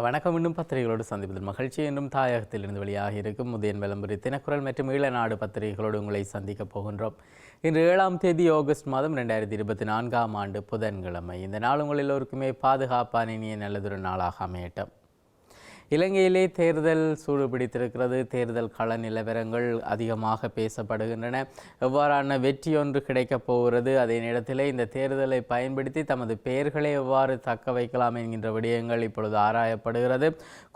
வணக்கம். இன்னும் பத்திரிகைகளோடு சந்திப்பதில் மகிழ்ச்சி. என்றும் தாயகத்திலிருந்து வெளியாக இருக்கும் உதயன் விளம்பரி தினக்குரல் மற்றும் ஈழநாடு பத்திரிகைகளோடு உங்களை சந்திக்கப் போகின்றோம். இன்று ஏழாம் தேதி ஆகஸ்ட் மாதம் ரெண்டாயிரத்தி இருபத்தி நான்காம் ஆண்டு புதன்கிழமை. இந்த நாள் உங்கள் எல்லோருக்குமே பாதுகாப்பான இனிய நல்லதொரு நாளாக அமையட்டும். இலங்கையிலே தேர்தல் சூடு பிடித்திருக்கிறது தேர்தல் கள நிலவரங்கள் அதிகமாக பேசப்படுகின்றன. எவ்வாறான வெற்றி ஒன்று கிடைக்கப் போகிறது? அதே நேரத்தில் இந்த தேர்தலை பயன்படுத்தி தமது பெயர்களை எவ்வாறு தக்க வைக்கலாம் என்கின்ற விடயங்கள் இப்பொழுது ஆராயப்படுகிறது.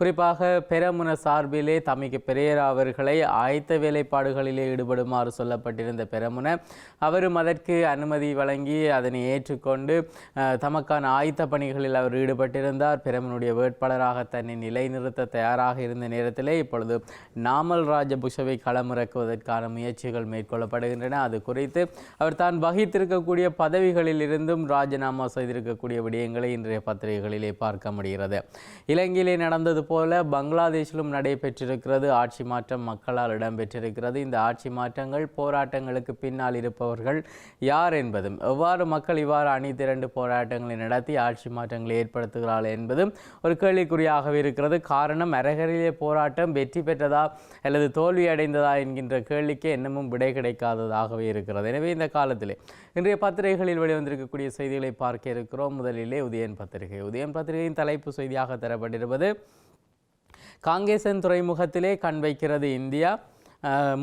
குறிப்பாக பெரமுன சார்பிலே தமிக்கு பெரியரா அவர்களை ஆயத்த வேலைப்பாடுகளிலே ஈடுபடுமாறு சொல்லப்பட்டிருந்த பெரமுன அவரும் அதற்கு அனுமதி வழங்கி அதனை ஏற்றுக்கொண்டு தமக்கான ஆயத்த பணிகளில் அவர் ஈடுபட்டிருந்தார். பெரமுனுடைய வேட்பாளராக தன்னை நிறுத்த தயாராக இருந்த நேரத்திலே இப்பொழுது நாமல் ராஜபுஷவை களமிறக்குவதற்கான முயற்சிகள் மேற்கொள்ளப்படுகின்றன. அது குறித்து அவர் தான் வகித்திருக்கக்கூடிய பதவிகளில் இருந்தும் ராஜினாமா செய்திருக்கக்கூடிய விடயங்களை இன்றைய பத்திரிகைகளிலே பார்க்க முடிகிறது. இலங்கையிலே நடந்தது போல பங்களாதேஷிலும் நடைபெற்றிருக்கிறது. ஆட்சி மாற்றம் மக்களால் இடம்பெற்றிருக்கிறது. இந்த ஆட்சி மாற்றங்கள் போராட்டங்களுக்கு பின்னால் இருப்பவர்கள் யார் என்பதும் எவ்வாறு மக்கள் இவ்வாறு அணி திரண்டு போராட்டங்களை நடத்தி ஆட்சி மாற்றங்களை ஏற்படுத்துகிறார்கள் என்பதும் ஒரு கேள்விக்குறியாகவே இருக்கிறது. காரணம் அரகரிலே போராட்டம் வெற்றி பெற்றதா அல்லது தோல்வி அடைந்ததா என்கின்ற கேள்விக்கு என்னமும் விடை கிடைக்காததாகவே இருக்கிறது. எனவே இந்த காலத்திலே இன்றைய பத்திரிகைகளில் வெளிவந்திருக்கக்கூடிய செய்திகளை பார்க்க இருக்கிறோம். முதலிலே உதயன் பத்திரிகை. உதயன் பத்திரிகையின் தலைப்பு செய்தியாக தரப்பட்டிருப்பது காங்கேசன் துறைமுகத்திலே கண் வைக்கிறது இந்தியா.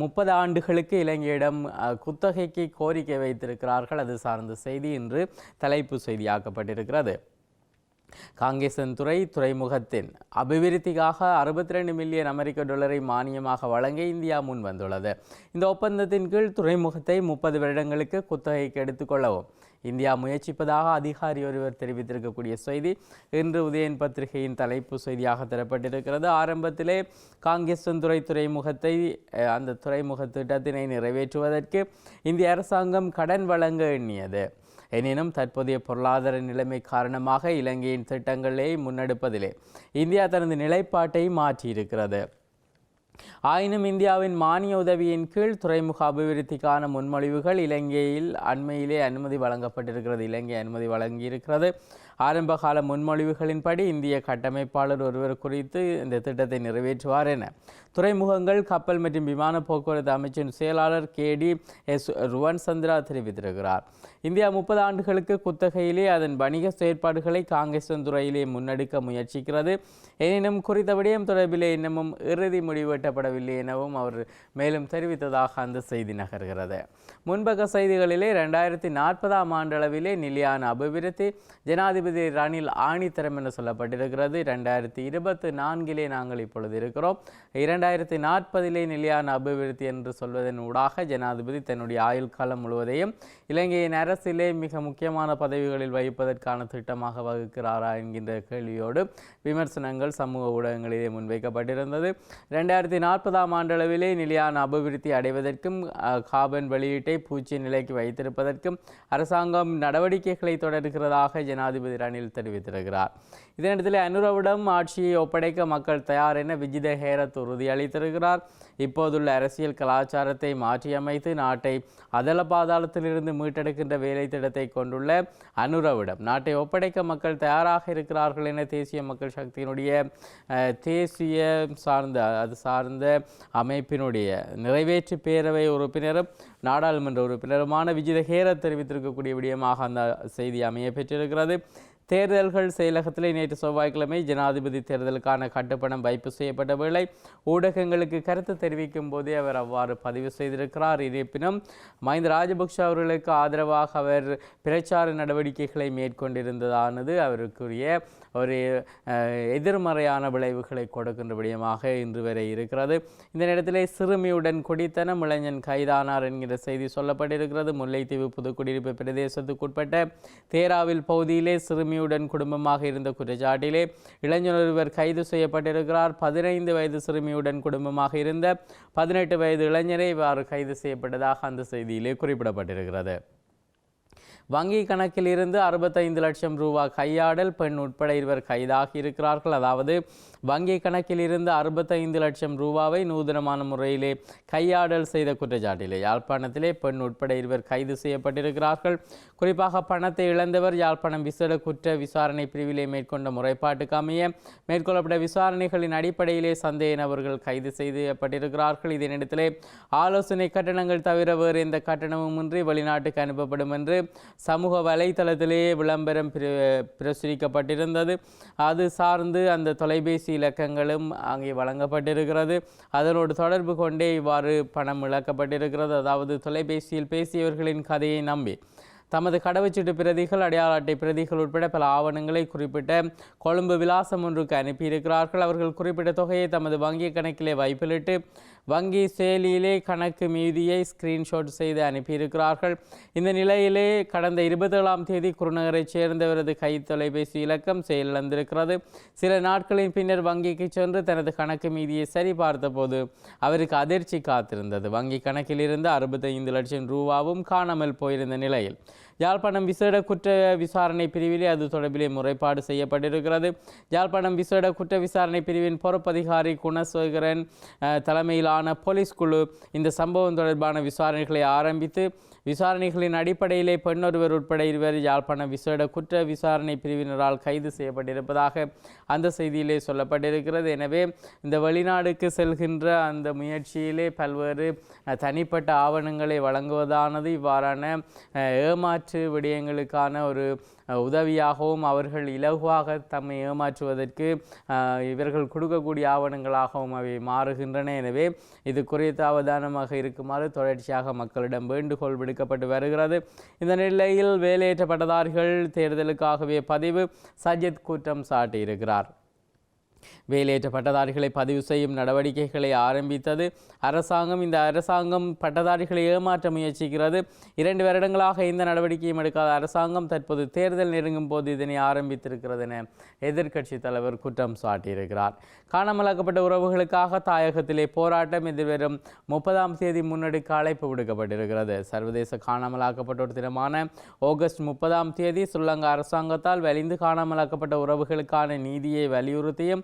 முப்பது ஆண்டுகளுக்கு இலங்கையிடம் குத்தகைக்கு கோரிக்கை வைத்திருக்கிறார்கள். அது சார்ந்த செய்தி இன்று தலைப்பு செய்தியாக்கப்பட்டிருக்கிறது. காங்கேசன் துறை துறைமுகத்தின் அபிவிருத்திக்காக அறுபத்தி ரெண்டு மில்லியன் அமெரிக்க டாலரை மானியமாக வழங்க இந்தியா முன் வந்துள்ளது. இந்த ஒப்பந்தத்தின் கீழ் துறைமுகத்தை முப்பது வருடங்களுக்கு குத்தகைக்கு எடுத்துக்கொள்ளவும் இந்தியா முயற்சிப்பதாக அதிகாரி ஒருவர் தெரிவித்திருக்கக்கூடிய செய்தி இன்று உதயன் பத்திரிகையின் தலைப்பு செய்தியாக தரப்பட்டிருக்கிறது. ஆரம்பத்திலே காங்கேசன் துறை துறைமுகத்தை அந்த துறைமுக திட்டத்தினை நிறைவேற்றுவதற்கு இந்திய அரசாங்கம் கடன் வழங்க எண்ணியது. எனினும் தற்போதைய பொருளாதார நிலைமை காரணமாக இலங்கையின் திட்டங்களை முன்னெடுப்பதிலே. இந்தியா தனது நிலைப்பாட்டை மாற்றியிருக்கிறது. ஆயினும் இந்தியாவின் மானிய உதவியின் கீழ் துறைமுக அபிவிருத்திக்கான முன்மொழிவுகள் இலங்கையில் அண்மையிலே அனுமதி வழங்கப்பட்டிருக்கிறது. இலங்கை அனுமதி வழங்கியிருக்கிறது. ஆரம்பகால முன்மொழிவுகளின்படி இந்திய கட்டமைப்பாளர் ஒருவர் குறித்து இந்த திட்டத்தை நிறைவேற்றுவார் என. துறைமுகங்கள் கப்பல் மற்றும் விமான போக்குவரத்து அமைச்சின் செயலாளர் கேடி எஸ் ருவன் சந்திரா தெரிவித்திருக்கிறார். இந்தியா முப்பது ஆண்டுகளுக்கு குத்தகையிலே அதன் வணிக செயற்பாடுகளை காங்கேசன் துறையிலே முன்னெடுக்க முயற்சிக்கிறது. எனினும் குறித்த விடயம் தொடர்பிலே இன்னமும் இறுதி முடிவு எட்டப்படவில்லை எனவும் அவர் மேலும் தெரிவித்ததாக அந்த செய்தி நகர்கிறது. முன்பக்க செய்திகளிலே ரெண்டாயிரத்தி நாற்பதாம் ஆண்டளவிலே நிலையான அபிவிருத்தி ஜனாதிபதி ரணில் ஆணித்தரம் என்று சொல்லப்பட்டிருக்கிறது. இரண்டாயிரத்தி இருபத்தி நான்கிலே நாங்கள் இப்பொழுது இருக்கிறோம். இரண்டாயிரத்தி நாற்பதிலே நிலையான அபிவிருத்தி என்று சொல்வதன் ஊடாக ஜனாதிபதி தன்னுடைய ஆயுள் காலம் முழுவதையும் இலங்கையின் அரசிலே மிக முக்கியமான பதவிகளில் வகிப்பதற்கான திட்டமாக வகுக்கிறாரா என்கின்ற கேள்வியோடு விமர்சனங்கள் சமூக ஊடகங்களிலே முன்வைக்கப்பட்டிருந்தது. இரண்டாயிரத்தி நாற்பதாம் ஆண்டளவிலே நிலையான அபிவிருத்தி அடைவதற்கும் அஹ், கார்பன் வெளியீட்டை பூச்சி நிலைக்கு வைத்திருப்பதற்கும் அரசாங்கம் நடவடிக்கைகளை தொடர்கிறதாக ஜனாதிபதி ரணில் தெரிவித்திருக்கிறார். இதனிடத்தில் அனுரவிடம் ஆட்சியை ஒப்படைக்க மக்கள் தயார் என விஜித ஹேரத் உறுதியளித்திருக்கிறார். இப்போதுள்ள அரசியல் கலாச்சாரத்தை மாற்றியமைத்து நாட்டை அதல பாதாளத்திலிருந்து மீட்டெடுக்கின்ற வேலை திட்டத்தை கொண்டுள்ள அனுரவிடம் நாட்டை ஒப்படைக்க மக்கள் தயாராக இருக்கிறார்கள் என தேசிய மக்கள் சக்தியினுடைய அஹ், தேசிய சார்ந்த அது சார்ந்த அமைப்பினுடைய நிறைவேற்று பேரவை உறுப்பினரும் நாடாளுமன்ற உறுப்பினருமான விஜித ஹேரத் தெரிவித்திருக்கக்கூடிய விடயமாக அந்த செய்தி அமைய பெற்றிருக்கிறது தேர்தல்கள் செயலகத்திலே நேற்று செவ்வாய்க்கிழமை ஜனாதிபதி தேர்தலுக்கான கட்டுப்பணம் வைப்பு செய்யப்பட்ட வேளை ஊடகங்களுக்கு கருத்து தெரிவிக்கும் போதே அவர் அவ்வாறு பதிவு செய்திருக்கிறார். இருப்பினும் மஹிந்த ராஜபக்ஷ அவர்களுக்கு ஆதரவாக அவர் பிரச்சார நடவடிக்கைகளை மேற்கொண்டிருந்ததானது அவருக்குரிய ஒரு எதிர்மறையான விளைவுகளை கொடுக்கின்ற விடயமாக இன்று வரை இருக்கிறது. இந்த நேரத்திலே சிறுமியுடன் குடித்தனம் இளைஞன் கைதானார் என்கிற செய்தி சொல்லப்பட்டிருக்கிறது. முல்லைத்தீவு புதுக்குடியிருப்பு பிரதேசத்துக்குட்பட்ட தேராவில் பகுதியிலே சிறுமியுடன் குடும்பமாக இருந்த குற்றச்சாட்டிலே இளைஞர் ஒருவர் கைது செய்யப்பட்டிருக்கிறார். பதினைந்து வயது சிறுமியுடன் குடும்பமாக இருந்த பதினெட்டு வயது இளைஞரை இவ்வாறு கைது செய்யப்பட்டதாக அந்த செய்தியிலே குறிப்பிடப்பட்டிருக்கிறது. வங்கி கணக்கில் இருந்து அறுபத்தைந்து லட்சம் ரூபாய் கையாடல் பெண் உட்பட இருவர் கைதாகி இருக்கிறார்கள். அதாவது வங்கி கணக்கில் இருந்து அறுபத்தைந்து லட்சம் ரூபாவை நூதனமான முறையிலே கையாடல் செய்த குற்றச்சாட்டிலே யாழ்ப்பாணத்திலே பெண் உட்பட இருவர் கைது செய்யப்பட்டிருக்கிறார்கள். குறிப்பாக பணத்தை இழந்தவர் யாழ்ப்பாணம் விசேட குற்ற விசாரணை பிரிவிலே மேற்கொண்ட முறைப்பாட்டுக்கு அமைய மேற்கொள்ளப்பட்ட விசாரணைகளின் அடிப்படையிலே சந்தேக நபர்கள் கைது செய்யப்பட்டிருக்கிறார்கள். இதனிடத்திலே ஆலோசனை கட்டணங்கள் தவிர வேறு எந்த கட்டணமுமின்றி வெளிநாட்டுக்கு அனுப்பப்படும் என்று சமூக வலைத்தளத்திலே விளம்பரம் பிர பிரசுரிக்கப்பட்டிருந்தது. அது சார்ந்து அந்த தொலைபேசி இலக்கங்களும் அங்கே வழங்கப்பட்டிருக்கிறது. அதனோடு தொடர்பு கொண்டே இவ்வாறு பணம் இழக்கப்பட்டிருக்கிறது. அதாவது தொலைபேசியில் பேசியவர்களின் கதையை நம்பி. தமது கடவுச்சீட்டு பிரதிகள் அடையாள அட்டை பிரதிகள் உட்பட பல ஆவணங்களை குறிப்பிட்ட கொழும்பு விலாசம் ஒன்றுக்கு அனுப்பியிருக்கிறார்கள். அவர்கள் குறிப்பிட்ட தொகையை தமது வங்கி கணக்கிலே வைப்பிலிட்டு வங்கி செயலியிலே கணக்கு மீதியை ஸ்கிரீன்ஷாட் செய்து அனுப்பியிருக்கிறார்கள். இந்த நிலையிலே கடந்த இருபத்தேழாம் தேதி குருநகரைச் சேர்ந்தவரது கை தொலைபேசி இலக்கம் செயலிழந்திருக்கிறது. சில நாட்களின் பின்னர் வங்கிக்கு சென்று தனது கணக்கு மீதியை சரிபார்த்தபோது அவருக்கு அதிர்ச்சி காத்திருந்தது. வங்கி கணக்கிலிருந்து அறுபத்தைந்து லட்சம் ரூபாவும் காணாமல் போயிருந்த நிலையில் யாழ்ப்பாணம் விசேட குற்ற விசாரணை பிரிவிலே அது தொடர்பிலே முறைப்பாடு செய்யப்பட்டிருக்கிறது. யாழ்ப்பாணம் விசேட குற்ற விசாரணை பிரிவின் பொறுப்பதிகாரி குணசேகரன் தலைமையிலான போலீஸ் குழு இந்த சம்பவம் தொடர்பான விசாரணைகளை ஆரம்பித்து விசாரணைகளின் அடிப்படையிலே பெண்ணொருவர் உட்பட இருவர் யாழ்ப்பாணம் விசேட குற்ற விசாரணை பிரிவினரால் கைது செய்யப்பட்டிருப்பதாக அந்த செய்தியிலே சொல்லப்பட்டிருக்கிறது. எனவே இந்த வெளிநாடுக்கு செல்கின்ற அந்த முயற்சியிலே பல்வேறு தனிப்பட்ட ஆவணங்களை வழங்குவதானது இவ்வாறான ஏமாற்று ஏமாற்று விடயங்களுக்கான ஒரு உதவியாகவும் அவர்கள் இலகுவாக தம்மை ஏமாற்றுவதற்கு இவர்கள் கொடுக்கக்கூடிய ஆவணங்களாகவும் அவை மாறுகின்றன. எனவே இது குறித்து அவதானமாக இருக்குமாறு தொடர்ச்சியாக மக்களிடம் வேண்டுகோள் விடுக்கப்பட்டு வருகிறது. இந்த நிலையில் வேலையற்ற பட்டதாரிகள் தேர்தலுக்காகவே பதிவு சஜித் குற்றம் சாட்டியிருக்கிறார். வேலையற்ற பட்டதாரிகளை பதிவு செய்யும் நடவடிக்கைகளை ஆரம்பித்தது. அரசாங்கம் இந்த அரசாங்கம் பட்டதாரிகளை ஏமாற்ற முயற்சிக்கிறது. இரண்டு வருடங்களாக இந்த நடவடிக்கையும் எடுக்காத அரசாங்கம் தற்போது தேர்தல் நெருங்கும் போது இதனை ஆரம்பித்திருக்கிறது என எதிர்க்கட்சி தலைவர் குற்றம் சாட்டியிருக்கிறார். காணாமலாக்கப்பட்ட உறவுகளுக்காக தாயகத்திலே போராட்டம் எதிர்வரும் முப்பதாம் தேதி முன்னெடுக்க அழைப்பு விடுக்கப்பட்டிருக்கிறது. சர்வதேச காணாமலாக்கப்பட்டோர் தினமான ஆகஸ்ட் முப்பதாம் தேதி ஸ்ரீலங்கா அரசாங்கத்தால் வலிந்து காணாமலாக்கப்பட்ட உறவுகளுக்கான நீதியை வலியுறுத்தியும்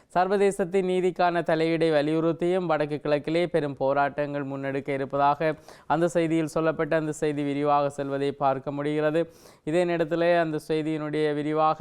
சர்வதேசத்தின் நீதிக்கான தலையீடை வலியுறுத்தியும் வடக்கு கிழக்கிலே பெரும் போராட்டங்கள் முன்னெடுக்க இருப்பதாக அந்த செய்தியில் சொல்லப்பட்ட அந்த செய்தி விரிவாக செல்வதை பார்க்க முடிகிறது. இதே நேரத்தில் அந்த செய்தியினுடைய விரிவாக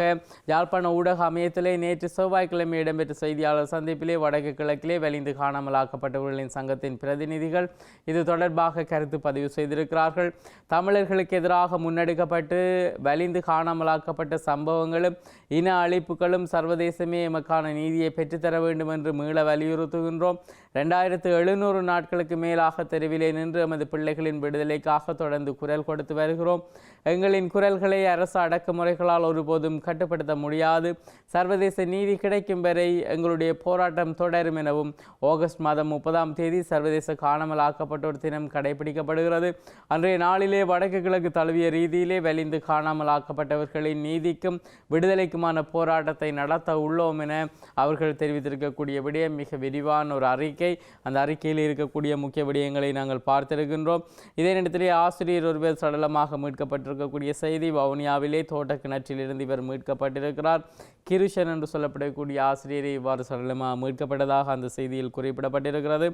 யாழ்ப்பாண ஊடக அமையத்திலே நேற்று செவ்வாய்க்கிழமை இடம்பெற்ற செய்தியாளர் சந்திப்பிலே வடக்கு கிழக்கிலே வலிந்து காணாமலாக்கப்பட்டவர்களின் சங்கத்தின் பிரதிநிதிகள் இது தொடர்பாக கருத்து பதிவு செய்திருக்கிறார்கள். தமிழர்களுக்கு எதிராக முன்னெடுக்கப்பட்டு வலிந்து காணாமலாக்கப்பட்ட சம்பவங்களும் இன அழிப்புகளும் சர்வதேசமே எமக்கான நீதியை பெற்றுத்தர வேண்டும் என்று மீள வலியுறுத்துகின்றோம். ரெண்டாயிரத்து எழுநூறு நாட்களுக்கு மேலாக தெருவிலே நின்று எமது பிள்ளைகளின் விடுதலைக்காக தொடர்ந்து குரல் கொடுத்து வருகிறோம். எங்களின் குரல்களை அரசு அடக்குமுறைகளால் ஒருபோதும் கட்டுப்படுத்த முடியாது. சர்வதேச நீதி கிடைக்கும் வரை எங்களுடைய போராட்டம் தொடரும் எனவும் ஆகஸ்ட் மாதம் முப்பதாம் தேதி சர்வதேச காணாமல் ஆக்கப்பட்டோர் தினம் கடைபிடிக்கப்படுகிறது. அன்றைய நாளிலே வடக்கு கிழக்கு தழுவிய ரீதியிலே வலிந்து காணாமலாக்கப்பட்டவர்களின் நீதிக்கும் விடுதலைக்குமான போராட்டத்தை நடத்த உள்ளோம் என அவர்கள் தெரிவித்திருக்கக்கூடிய விடயம் மிக விரிவான ஒரு அறிக்கை. அந்த அறிக்கையில் இருக்கக்கூடிய முக்கிய விடயங்களை நாங்கள் பார்த்திருக்கின்றோம். இதே நேரத்திலே ஆசிரியர் ஒருவர் சடலமாக மீட்கப்பட்டு மீட்கப்பட்டிருக்கக்கூடிய செய்தி வவுனியாவிலே தோட்ட கிணற்றிலிருந்து இவர் மீட்கப்பட்டிருக்கிறார். கிருஷன் என்று சொல்லப்படக்கூடிய ஆசிரியரை இவ்வாறு சடலமாக மீட்கப்பட்டதாக அந்த செய்தியில் குறிப்பிடப்பட்டிருக்கிறது.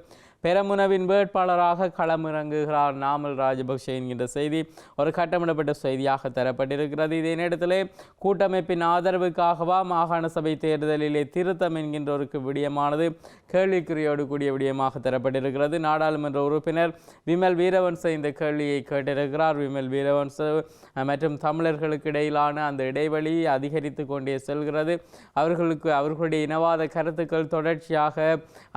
பெரமுனவின் வேட்பாளராக களமிறங்குகிறார் நாமல் ராஜபக்ஷ என்கின்ற செய்தி ஒரு கட்டமிடப்பட்ட செய்தியாக தரப்பட்டிருக்கிறது. இதே நேரத்தில் கூட்டமைப்பின் ஆதரவுக்காகவா மாகாண சபை தேர்தலிலே திருத்தம் என்கின்ற ஒரு விடயமானது கேள்விக்குறியோடு கூடிய விடயமாக தரப்பட்டிருக்கிறது. நாடாளுமன்ற உறுப்பினர் விமல் வீரவன்ச இந்த கேள்வியை கேட்டிருக்கிறார். விமல் வீரவன்ச மற்றும் தமிழர்களுக்கு இடையிலான அந்த இடைவெளி அதிகரித்து கொண்டே செல்கிறது. அவர்களுக்கு அவர்களுடைய இனவாத கருத்துக்கள் தொடர்ச்சியாக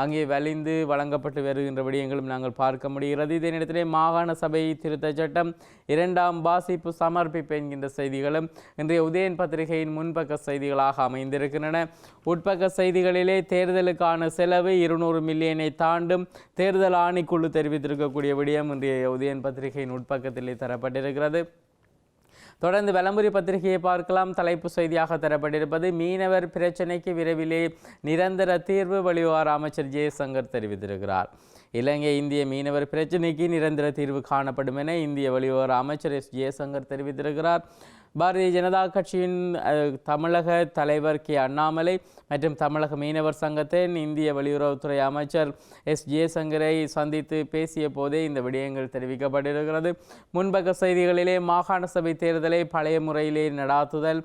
அங்கே வலிந்து வழங்கப்பட்டு வருகின்ற விடயங்களும் நாங்கள் பார்க்க முடிகிறது. இதே நேரத்திலே மாகாண சபை திருத்த சட்டம் இரண்டாம் வாசிப்பு சமர்ப்பிப்பு என்கின்ற செய்திகளும் இன்றைய உதயன் பத்திரிகையின் முன்பக்க செய்திகளாக அமைந்திருக்கின்றன. உட்பக்க செய்திகளிலே தேர்தலுக்கான செலவு இருநூறு மில்லியனை தாண்டும் தேர்தல் ஆணைக்குழு தெரிவித்திருக்கக்கூடிய விடயம் இன்றைய உதயன் பத்திரிகையின் உட்பக்கத்திலே தரப்பட்டிருக்கிறது. தொடர்ந்து விளம்பரி பத்திரிகையை பார்க்கலாம். தலைப்பு செய்தியாக தரப்பட்டிருப்பது மீனவர் பிரச்சினைக்கு விரைவிலே நிரந்தர தீர்வு வெளிவார அமைச்சர் ஜெயசங்கர் தெரிவித்திருக்கிறார். இலங்கை இந்திய மீனவர் பிரச்சினைக்கு நிரந்தர தீர்வு காணப்படும் என இந்திய வெளியுறவு அமைச்சர் எஸ். ஜெயசங்கர் தெரிவித்திருக்கிறார். பாரதிய ஜனதா கட்சியின் தமிழக தலைவர் கே. அண்ணாமலை மற்றும் தமிழக மீனவர் சங்கத்தின் இந்திய வெளியுறவுத்துறை அமைச்சர் எஸ். ஜெயசங்கரை சந்தித்து பேசிய போதே இந்த விடயங்கள் தெரிவிக்கப்பட்டிருக்கிறது. முன்பக்க செய்திகளிலே மாகாண சபை தேர்தலை பழைய முறையிலே நடாத்துதல்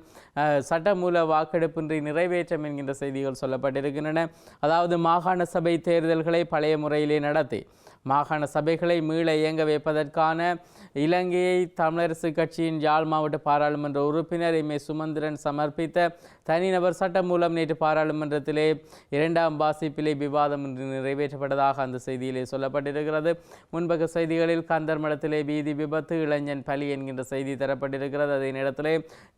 சட்டமூல வாக்கெடுப்பின்றி நிறைவேற்றம் என்கின்ற செய்திகள் சொல்லப்பட்டிருக்கின்றன. அதாவது மாகாண சபை தேர்தல்களை பழைய முறையிலே நடத்தி. மாகாண சபைகளை மீள இயங்க வைப்பதற்கான இலங்கையை தமிழரசு கட்சியின் யாழ் மாவட்ட பாராளுமன்ற உறுப்பினர் எம் ஏ சுமந்திரன் சமர்ப்பித்த தனிநபர் சட்டம் மூலம் நேற்று பாராளுமன்றத்திலே இரண்டாம் வாசிப்பிலே விவாதம் நிறைவேற்றப்பட்டதாக அந்த செய்தியிலே சொல்லப்பட்டிருக்கிறது. முன்பக்க செய்திகளில் கந்தர்மடத்திலே வீதி விபத்து இளைஞன் பலி என்கின்ற செய்தி தரப்பட்டிருக்கிறது. அதே நேரத்திலே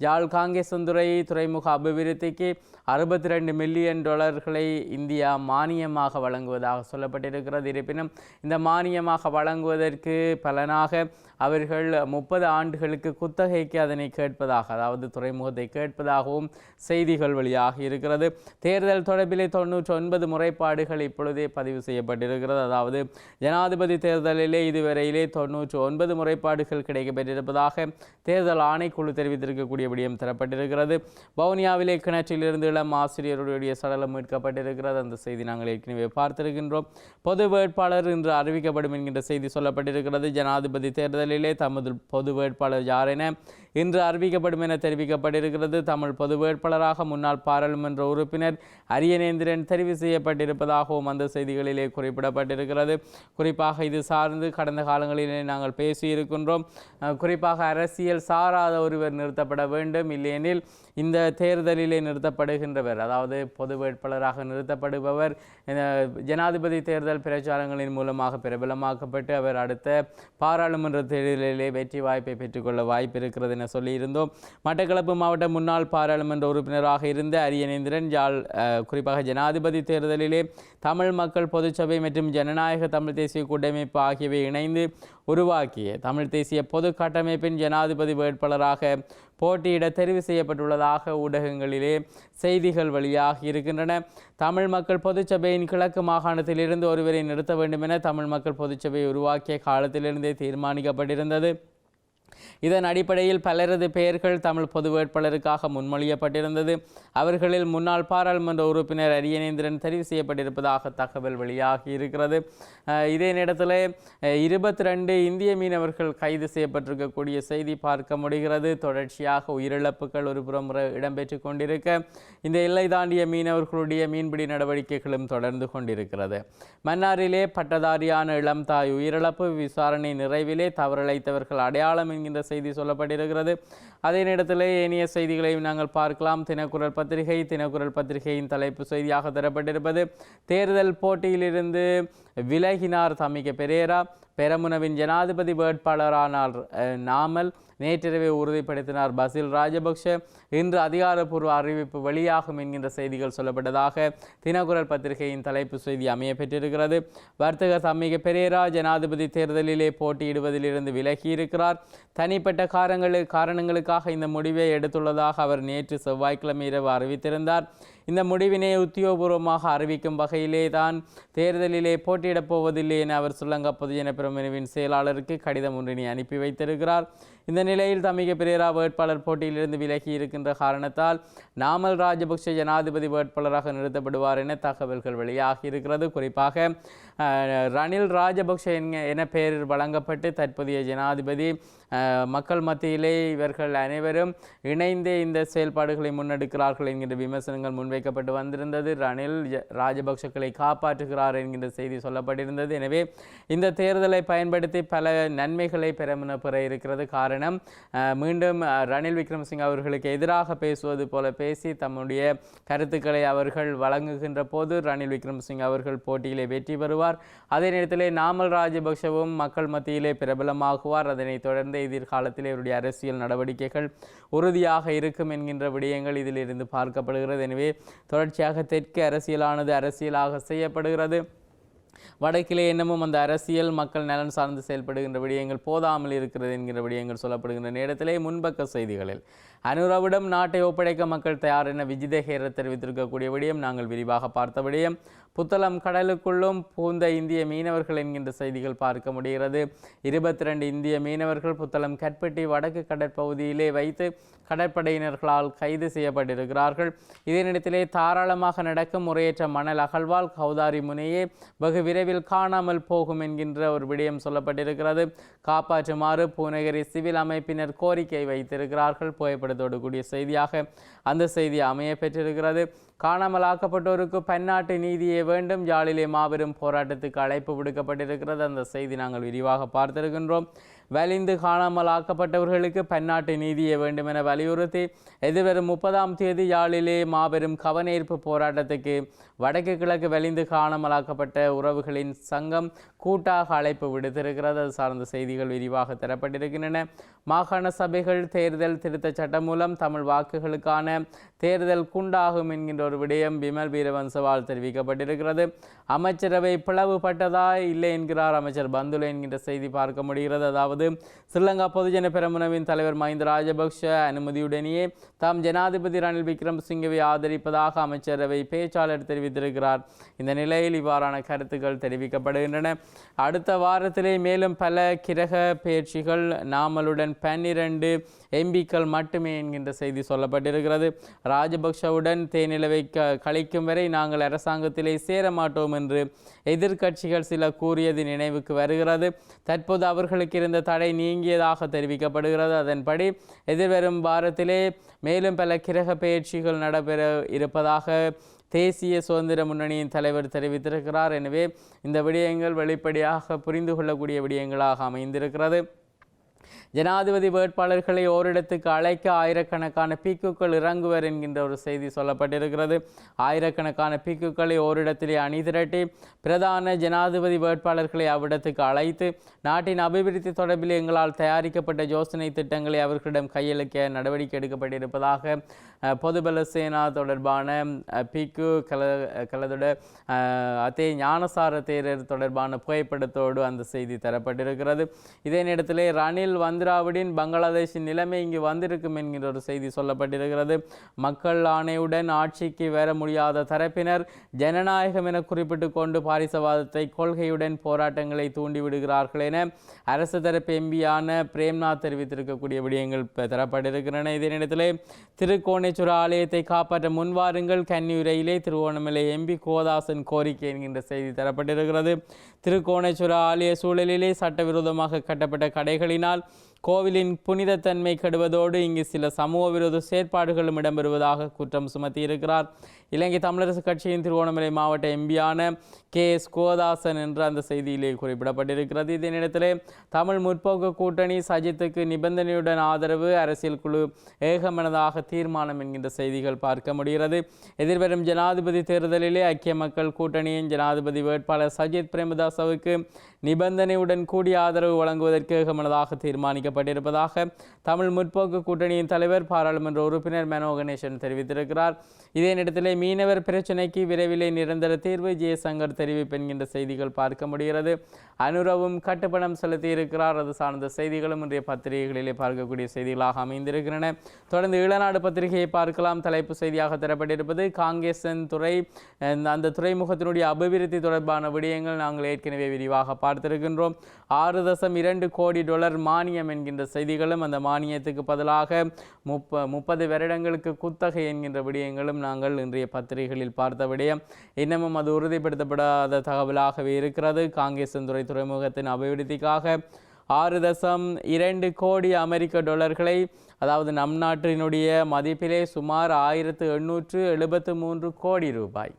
யாழ் காங்கேசந்துறை துறைமுக அபிவிருத்திக்கு அறுபத்தி ரெண்டு மில்லியன் டாலர்களை இந்தியா மானியமாக வழங்குவதாக சொல்லப்பட்டிருக்கிறது. இருப்பினும் இந்த மானியமாக வழங்குவதற்கு பலனாக அவர்கள் முப்பது ஆண்டுகளுக்கு குத்தகைக்கு அதனை கேட்பதாக அதாவது துறைமுகத்தை கேட்பதாகவும் செய்திகள் வெளியாக இருக்கிறது. தேர்தல் தொடர்பிலே தொன்னூற்றி ஒன்பது முறைப்பாடுகள் இப்பொழுதே பதிவு செய்யப்பட்டிருக்கிறது. அதாவது ஜனாதிபதி தேர்தலிலே இதுவரையிலே தொன்னூற்றி ஒன்பது முறைப்பாடுகள் கிடைக்கப்பெற்றிருப்பதாக தேர்தல் ஆணைக்குழு தெரிவித்திருக்கக்கூடிய விடயம் தரப்பட்டிருக்கிறது. வவுனியாவிலே கிணற்றிலிருந்து இளம் ஆசிரியருடைய சடலம் மீட்கப்பட்டிருக்கிறது. அந்த செய்தி நாங்கள் ஏற்கனவே பார்த்திருக்கின்றோம். பொது வேட்பாளர் இன்று அறிவிக்கப்படும் என்கின்ற செய்தி சொல்லப்பட்டிருக்கிறது. ஜனாதிபதி தேர்தல் தேர்தலிலே தமது பொது வேட்பாளர் யார் என இன்று அறிவிக்கப்படும் என தெரிவிக்கப்பட்டிருக்கிறது. தமிழ் பொது வேட்பாளராக முன்னாள் பாராளுமன்ற உறுப்பினர் அரியநேந்திரன் தெரிவு செய்யப்பட்டிருப்பதாகவும் அந்த செய்திகளிலே குறிப்பிடப்பட்டிருக்கிறது. குறிப்பாக இது சார்ந்து கடந்த காலங்களிலே நாங்கள் பேசியிருக்கின்றோம். குறிப்பாக அரசியல் சாராத ஒருவர் நிறுத்தப்பட வேண்டும். இல்லையெனில் இந்த தேர்தலிலே நிறுத்தப்படுகின்றவர் அதாவது பொது வேட்பாளராக நிறுத்தப்படுபவர் ஜனாதிபதி தேர்தல் பிரச்சாரங்களின் மூலமாக பிரபலமாக்கப்பட்டு அவர் அடுத்த பாராளுமன்ற தேர்தலிலே வெற்றி வாய்ப்பை பெற்றுக்கொள்ள வாய்ப்பு இருக்கிறது என சொல்லியிருந்தோம். மட்டக்களப்பு மாவட்ட முன்னாள் பாராளுமன்ற உறுப்பினராக இருந்த அரியநேந்திரன் யாழ் குறிப்பாக ஜனாதிபதி தேர்தலிலே தமிழ் மக்கள் பொதுச்சபை மற்றும் ஜனநாயக தமிழ் தேசிய கூட்டமைப்பு ஆகியவை இணைந்து உருவாக்கிய தமிழ் தேசிய பொது கட்டமைப்பின் ஜனாதிபதி வேட்பாளராக போட்டியிட தெரிவு செய்யப்பட்டுள்ளதாக ஊடகங்களிலே செய்திகள் வழியாக இருக்கின்றன. தமிழ் மக்கள் பொதுச்சபையின் கிழக்கு மாகாணத்திலிருந்து ஒருவரை நிறுத்த வேண்டும் என தமிழ் மக்கள் பொதுச்சபை உருவாக்கிய காலத்திலிருந்தே தீர்மானிக்கப்பட்டிருந்தது. இதன் அடிப்படையில் பலரது பெயர்கள் தமிழ் பொது வேட்பாளருக்காக முன்மொழியப்பட்டிருந்தது. அவர்களில் முன்னாள் பாராளுமன்ற உறுப்பினர் அரியநேந்திரன் தெரிவு செய்யப்பட்டிருப்பதாக தகவல் வெளியாகி இருக்கிறது. இதே நேரத்தில் இருபத்தி ரெண்டு இந்திய மீனவர்கள் கைது செய்யப்பட்டிருக்கக்கூடிய செய்தி பார்க்க முடிகிறது. தொடர்ச்சியாக உயிரிழப்புகள் ஒரு புறம் இடம்பெற்று கொண்டிருக்க. இந்த எல்லை தாண்டிய மீனவர்களுடைய மீன்பிடி நடவடிக்கைகளும் தொடர்ந்து கொண்டிருக்கிறது. மன்னாரிலே பட்டதாரியான இளம் தாய் உயிரிழப்பு விசாரணை நிறைவிலே தவறழைத்தவர்கள் அடையாளம் என்கின்ற செய்தி சொல்லப்பட்டிருக்கிறது. அதே நேரத்தில் ஏனைய செய்திகளையும் நாங்கள் பார்க்கலாம். தினக்குரல் பத்திரிகை தினக்குரல் பத்திரிகையின் தலைப்பு செய்தியாக தரப்பட்டிருப்பது. தேர்தல் போட்டியிலிருந்து விலகினார் தமிக பெரேரா. பெரமுனவின் ஜனாதிபதி வேட்பாளரானார் அஹ், நாமல். நேற்றிரவே உறுதிப்படுத்தினார் பசில் ராஜபக்ஷ. இன்று அதிகாரப்பூர்வ அறிவிப்பு வெளியாகும் என்கின்ற செய்திகள் சொல்லப்பட்டதாக தினக்குரல் பத்திரிகையின் தலைப்பு செய்தி அமைய பெற்றிருக்கிறது. வர்த்தக சம்மிக பெரேரா ஜனாதிபதி தேர்தலிலே போட்டியிடுவதிலிருந்து விலகியிருக்கிறார். தனிப்பட்ட காரணங்களு காரணங்களுக்காக இந்த முடிவை எடுத்துள்ளதாக அவர் நேற்று செவ்வாய்க்கிழமை இரவு அறிவித்திருந்தார். இந்த முடிவினை உத்தியோகபூர்வமாக அறிவிக்கும் வகையிலே தான் தேர்தலிலே போட்டியிடப் போவதில்லை என அவர் சொல்லங்க பொதுஜன பிரமுனவின் செயலாளருக்கு கடிதம் ஒன்றினை அனுப்பி வைத்திருக்கிறார். இந்த நிலையில் தமிக பிரேரா வேட்பாளர் போட்டியிலிருந்து விலகி இருக்கின்ற காரணத்தால் நாமல் ராஜபக்ஷ ஜனாதிபதி வேட்பாளராக நிறுத்தப்படுவார் என தகவல்கள் வெளியாகி இருக்கிறது. குறிப்பாக ரணில் ராஜபக்ஷ என பெயர் வழங்கப்பட்டு தற்போதைய ஜனாதிபதி மக்கள் மத்தியிலே இவர்கள் அனைவரும் இணைந்தே இந்த செயல்பாடுகளை முன்னெடுக்கிறார்கள் என்கின்ற விமர்சனங்கள் முன்வை வைக்கப்பட்டு வந்திருந்தது. ரணில் ராஜபக்சக்களை ராஜபக்ஷக்களை காப்பாற்றுகிறார் என்கின்ற செய்தி சொல்லப்பட்டிருந்தது. எனவே இந்த தேர்தலை பயன்படுத்தி பல நன்மைகளை பெறமுன பெற இருக்கிறது. காரணம் மீண்டும் ரணில் விக்ரமசிங்க அவர்களுக்கு எதிராக பேசுவது போல பேசி தம்முடைய கருத்துக்களை அவர்கள் வழங்குகின்ற போது ரணில் விக்ரமசிங்க அவர்கள் போட்டியிலே வெற்றி பெறுவார். அதே நேரத்திலே நாமல் ராஜபக்ஷவும் மக்கள் மத்தியிலே பிரபலமாகுவார். அதனைத் தொடர்ந்து எதிர்காலத்தில் இவருடைய அரசியல் நடவடிக்கைகள் உறுதியாக இருக்கும் என்கின்ற விடயங்கள் இதிலிருந்து பார்க்கப்படுகிறது. எனவே தொடர்ச்சியாக தெற்கு அரசியலானது அரசியலாக செய்யப்படுகிறது. வடக்கிலே என்னமும் அந்த அரசியல் மக்கள் நலன் சார்ந்து செயல்படுகின்ற விடயங்கள் போதாமல் இருக்கிறது என்கிற விடயங்கள் சொல்லப்படுகின்ற நேரத்திலே முன்பக்க செய்திகளில் அனுரவிடம் நாட்டை ஒப்படைக்க மக்கள் தயார் என விஜிதேகேரர் தெரிவித்திருக்கக்கூடிய விடயம் நாங்கள் விரிவாக பார்த்த விடயம். புத்தளம் கடலுக்குள்ளும் பூந்த இந்திய மீனவர்கள் என்கின்ற செய்திகள் பார்க்க முடிகிறது. இருபத்தி ரெண்டு இந்திய மீனவர்கள் புத்தளம் கற்பட்டி வடக்கு கடற்பகுதியிலே வைத்து கடற்படையினர்களால் கைது செய்யப்பட்டிருக்கிறார்கள். இதே நேரத்திலே தாராளமாக நடக்கும் முறையற்ற மணல் அகழ்வால் கௌதாரி முனையே வெகு விரைவில் காணாமல் போகும் என்கின்ற ஒரு விடயம் சொல்லப்பட்டிருக்கிறது. காப்பாற்றுமாறு பூநகரி சிவில் அமைப்பினர் கோரிக்கை வைத்திருக்கிறார்கள். புகைப்படத்தோடு கூடிய செய்தியாக அந்த செய்தி அமைய பெற்றிருக்கிறது. காணாமலாக்கப்பட்டோருக்கு பன்னாட்டு நீதியே வேண்டும். யாழிலே மாபெரும் போராட்டத்துக்கு அழைப்பு விடுக்கப்பட்டிருக்கிறது. அந்த செய்தி நாங்கள் விரிவாக பார்த்திருக்கின்றோம். வலிந்து காணாமல் ஆக்கப்பட்டவர்களுக்கு பன்னாட்டு நீதியை வேண்டும் என வலியுறுத்தி எதிர்வரும் முப்பதாம் தேதி யாழிலே மாபெரும் கவனேற்பு போராட்டத்துக்கு வடக்கு கிழக்கு வலிந்து காணாமலாக்கப்பட்ட உறவுகளின் சங்கம் கூட்டாக அழைப்பு விடுத்திருக்கிறது. அது சார்ந்த செய்திகள் விரிவாக தரப்பட்டிருக்கின்றன. மாகாண சபைகள் தேர்தல் திருத்தச் சட்டம் மூலம் தமிழ் வாக்குகளுக்கான தேர்தல் குண்டாகும் என்கின்ற ஒரு விடயம் பிமல் வீரவன்சவால் தெரிவிக்கப்பட்டிருக்கிறது. அமைச்சரவை பிளவுபட்டதா இல்லை என்கிறார். அமைச்சர் பந்துல என்கின்ற செய்தி பார்க்க முடிகிறது. அதாவது ஸ்ரீலங்கா பொதுஜன பெரமுனவின் தலைவர் மஹிந்த ராஜபக்ஷ அனுமதியுடனேயே தாம் ஜனாதிபதி ரணில் விக்ரமசிங்கவை ஆதரிப்பதாக அமைச்சரவை பேச்சாளர் தெரிவித்திருக்கிறார். இந்த நிலையில் இவ்வாறான கருத்துக்கள் தெரிவிக்கப்படுகின்றன. அடுத்த வாரத்திலே மேலும் பல கிரக பயிற்சிகள் நாமலுடன் பன்னிரண்டு எம்பிக்கள் மட்டுமே என்கின்ற செய்தி சொல்லப்பட்டிருக்கிறது. ராஜபக்ஷவுடன் தேனிலவை க கழிக்கும் வரை நாங்கள் அரசாங்கத்திலே சேர மாட்டோம் என்று எதிர்க்கட்சிகள் சில கூறியது நினைவுக்கு வருகிறது. தற்போது அவர்களுக்கு இருந்த தடை நீங்கியதாக தெரிவிக்கப்படுகிறது. அதன்படி எதிர்வரும் வாரத்திலே மேலும் பல கிரக பயிற்சிகள் நடைபெற இருப்பதாக தேசிய சுதந்திர முன்னணியின் தலைவர் தெரிவித்திருக்கிறார். எனவே இந்த விடயங்கள் வெளிப்படையாக புரிந்து கொள்ளக்கூடிய விடயங்களாக அமைந்திருக்கிறது. ஜனாதிபதி வேட்பாளர்களை ஓரிடத்துக்கு அழைக்க ஆயிரக்கணக்கான பீக்குக்கள் இறங்குவர் என்கின்ற ஒரு செய்தி சொல்லப்பட்டிருக்கிறது. ஆயிரக்கணக்கான பீக்குக்களை ஓரிடத்திலே அணிதிரட்டி பிரதான ஜனாதிபதி வேட்பாளர்களை அவ்விடத்துக்கு அழைத்து நாட்டின் அபிவிருத்தி தொடர்பில் எங்களால் தயாரிக்கப்பட்ட யோசனை திட்டங்களை அவர்களிடம் கையளிக்க நடவடிக்கை எடுக்கப்பட்டிருப்பதாக பொதுபல சேனா தொடர்பான பிக்கு கல கலதோட அதே ஞானசார தேரர் தொடர்பான புகைப்படத்தோடு அந்த செய்தி தரப்பட்டிருக்கிறது. இதே நேரத்திலே ரணில் வந்திராவிடின் பங்களாதேஷின் நிலைமை இங்கு வந்திருக்கும் என்கிற ஒரு செய்தி சொல்லப்பட்டிருக்கிறது. மக்கள் ஆணையுடன் ஆட்சிக்கு வர முடியாத தரப்பினர் ஜனநாயகம் என குறிப்பிட்டு கொண்டு பாரிசவாதத்தை கொள்கையுடன் போராட்டங்களை தூண்டிவிடுகிறார்கள் என அரசு தரப்பு எம்பியான பிரேம்நாத் தெரிவித்திருக்கக்கூடிய விடயங்கள் தரப்பட்டிருக்கின்றன. இதே நேரத்தில் திருக்கோணேஸ்வர ஆலயத்தை காப்பாற்ற முன்வாருங்கள். கன்னியுரையிலே திருவோணமலை எம்பி கோதாசன் கோரிக்கை என்கின்ற செய்தி தரப்பட்டிருக்கிறது. திருக்கோணேஸ்வர ஆலய சூழலிலே சட்டவிரோதமாக கட்டப்பட்ட கடைகளினால் கோவிலின் புனிதத்தன்மை கெடுவதோடு இங்கு சில சமூக விரோத செயற்பாடுகளும் இடம்பெறுவதாக குற்றம் சுமத்தியிருக்கிறார். இலங்கை தமிழரசு கட்சியின் திருவோணமலை மாவட்ட எம்பியான கே எஸ் கோதாசன் என்று அந்த செய்தியிலே குறிப்பிடப்பட்டிருக்கிறது. இதே நேரத்தில் தமிழ் முற்போக்கு கூட்டணி சஜித்துக்கு நிபந்தனையுடன் ஆதரவு அரசியல் குழு ஏகமனதாக தீர்மானம் என்கின்ற செய்திகள் பார்க்க முடிகிறது. எதிர்வரும் ஜனாதிபதி தேர்தலிலே ஐக்கிய மக்கள் கூட்டணியின் ஜனாதிபதி வேட்பாளர் சஜித் பிரேமதாசவுக்கு நிபந்தனையுடன் கூடிய ஆதரவு வழங்குவதற்கு ஏகமனதாக தீர்மானிக்கப்பட்டிருப்பதாக தமிழ் முற்போக்கு கூட்டணியின் தலைவர் பாராளுமன்ற உறுப்பினர் மனோ கணேசன் தெரிவித்திருக்கிறார். இதே நேரத்தில் மீனவர் பிரச்சினைக்கு விரைவிலே நிரந்தர தீர்வு. ஜெயசங்கர் தெரிவிப்பு என்கின்ற செய்திகள் பார்க்க முடிகிறது. அனுரவும் கட்டுப்பணம் செலுத்தியிருக்கிறார் அது சார்ந்த செய்திகளும் இன்றைய பத்திரிகைகளிலே பார்க்கக்கூடிய செய்திகளாக அமைந்திருக்கின்றன. தொடர்ந்து இளநாடு பத்திரிகையை பார்க்கலாம். தலைப்பு செய்தியாக தரப்பட்டிருப்பது காங்கேசன் துறை. அந்த துறைமுகத்தினுடைய அபிவிருத்தி தொடர்பான விடயங்கள் நாங்கள் ஏற்கனவே விரிவாக பார்த்திருக்கின்றோம். ஆறு தசம் இரண்டு கோடி டாலர் மானியம் என்கின்ற செய்திகளும் அந்த மானியத்துக்கு பதிலாக முப்ப முப்பது வருடங்களுக்கு குத்தகை என்கின்ற விடயங்களும் நாங்கள் இன்றைய பத்திரிகைகளில் பார்த்த விடயம் இன்னமும் அது உறுதிப்படுத்தப்படாத தகவலாகவே இருக்கிறது. காங்கேசன்துறை துறைமுகத்தின் அபிவிருத்திக்காக ஆறு தசம் இரண்டு கோடி அமெரிக்க டாலர்களை அதாவது நம் நாட்டினுடைய மதிப்பிலே சுமார் ஆயிரத்து எண்ணூற்று எழுபத்து மூன்று கோடி ரூபாய்.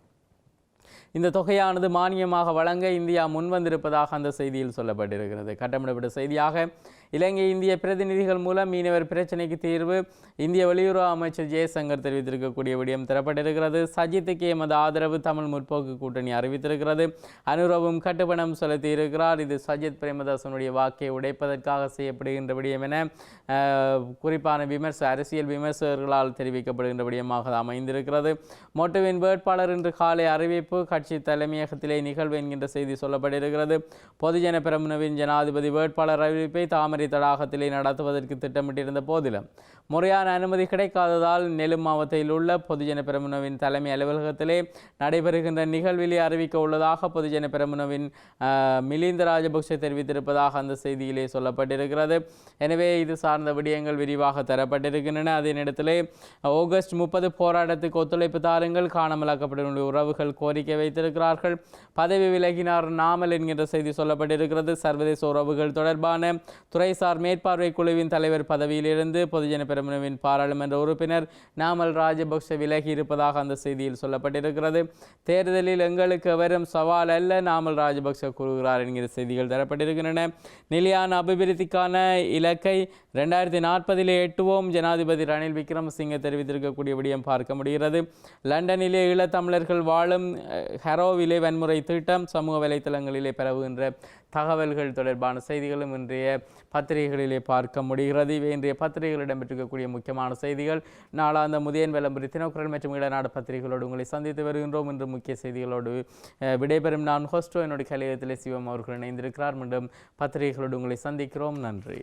இந்த தொகையானது மானியமாக வழங்க இந்தியா முன்வந்திருப்பதாக அந்த செய்தியில் சொல்லப்பட்டிருக்கிறது. கட்டமிடப்பட்ட செய்தியாக இலங்கை இந்திய பிரதிநிதிகள் மூலம் மீனவர் பிரச்சினைக்கு தீர்வு இந்திய வெளியுறவு அமைச்சர் ஜெயசங்கர் தெரிவித்திருக்கக்கூடிய விடயம் தரப்பட்டிருக்கிறது. சஜித்துக்கு எமது ஆதரவு தமிழ் முற்போக்கு கூட்டணி அறிவித்திருக்கிறது. அனுரவும் கட்டுப்பணம் செலுத்தியிருக்கிறார் இது சஜித் பிரேமதாசனுடைய வாக்கை உடைப்பதற்காக செய்யப்படுகின்ற விடயம் என குறிப்பான விமர்ச அரசியல் விமர்சகர்களால் தெரிவிக்கப்படுகின்ற விடயமாக அமைந்திருக்கிறது. மொட்டுவின் வேட்பாளர் இன்று காலை அறிவிப்பு கட்சி தலைமையகத்திலே நிகழ்வு என்கின்ற செய்தி சொல்லப்பட்டிருக்கிறது. பொதுஜன பிரமுனவின் ஜனாதிபதி வேட்பாளர் அறிவிப்பை தாமரை தடாகத்திலே நடத்துவதற்கு திட்டமிட்டிருந்த போதிலும் முறையான அனுமதி கிடைக்காததால் நெலும் மாவட்டத்தில் உள்ள பொதுஜன பெரமுனவின் தலைமை அலுவலகத்திலே நடைபெறுகின்ற நிகழ்விலே அறிவிக்க உள்ளதாக பொதுஜன பெரமுனவின் மிலிந்த ராஜபக்ஷ தெரிவித்திருப்பதாக அந்த செய்தியிலே சொல்லப்பட்டிருக்கிறது. எனவே இது சார்ந்த விடயங்கள் விரிவாக தரப்பட்டிருக்கின்றன. அதே நேரத்திலே ஆகஸ்ட் முப்பது போராட்டத்துக்கு ஒத்துழைப்பு தாருங்கள். காணாமலாக்கப்பட்ட உறவுகள் கோரிக்கை வைத்திருக்கிறார்கள். பதவி விலகினார் நாமல் என்கின்ற செய்தி சொல்லப்பட்டிருக்கிறது. சர்வதேச உறவுகள் தொடர்பான துறைசார் மேற்பார்வை குழுவின் தலைவர் பதவியிலிருந்து பொதுஜன பெரமுனவின் பாராளுமன்ற உறுப்பினர் நாமல் ராஜபக்ஷ விலகி இருப்பதாக அந்த செய்தியில் சொல்லப்பட்டிருக்கிறது. தேர்தலில் எங்களுக்கு வரும் சவால் அல்ல நாமல் ராஜபக்ஷ கூறுகிறார் என்கிற செய்திகள் தரப்பட்டிருக்கின்றன. நிலையான அபிவிருத்திக்கான இலக்கை ரெண்டாயிரத்தி நாற்பதிலே எட்டுவோம். ஜனாதிபதி ரணில் விக்ரமசிங்க தெரிவித்திருக்கக்கூடிய விடயம் பார்க்க முடிகிறது. லண்டனிலே ஈழத்தமிழர்கள் வாழும் அஹ், ஹரோவிலே வன்முறை திட்டம் சமூக வலைத்தளங்களிலே பரவுகின்ற தகவல்கள் தொடர்பான செய்திகளும் இன்றைய பத்திரிகைகளிலே பார்க்க முடிகிறது. இவை இன்றைய பத்திரிகைகள் இடம்பெற்றிருக்கக்கூடிய முக்கியமான செய்திகள். நாளாந்த முதியன் விளம்பரி தினக்குரல் மற்றும் ஈழநாடு பத்திரிகைகளோடு உங்களை சந்தித்து வருகின்றோம். இன்று முக்கிய செய்திகளோடு விடைபெறும் நான் ஹோஸ்டோ என்னுடைய கலையத்திலே சிவம் அவர்கள் இணைந்திருக்கிறார். மீண்டும் பத்திரிகைகளோடு உங்களை சந்திக்கிறோம். நன்றி.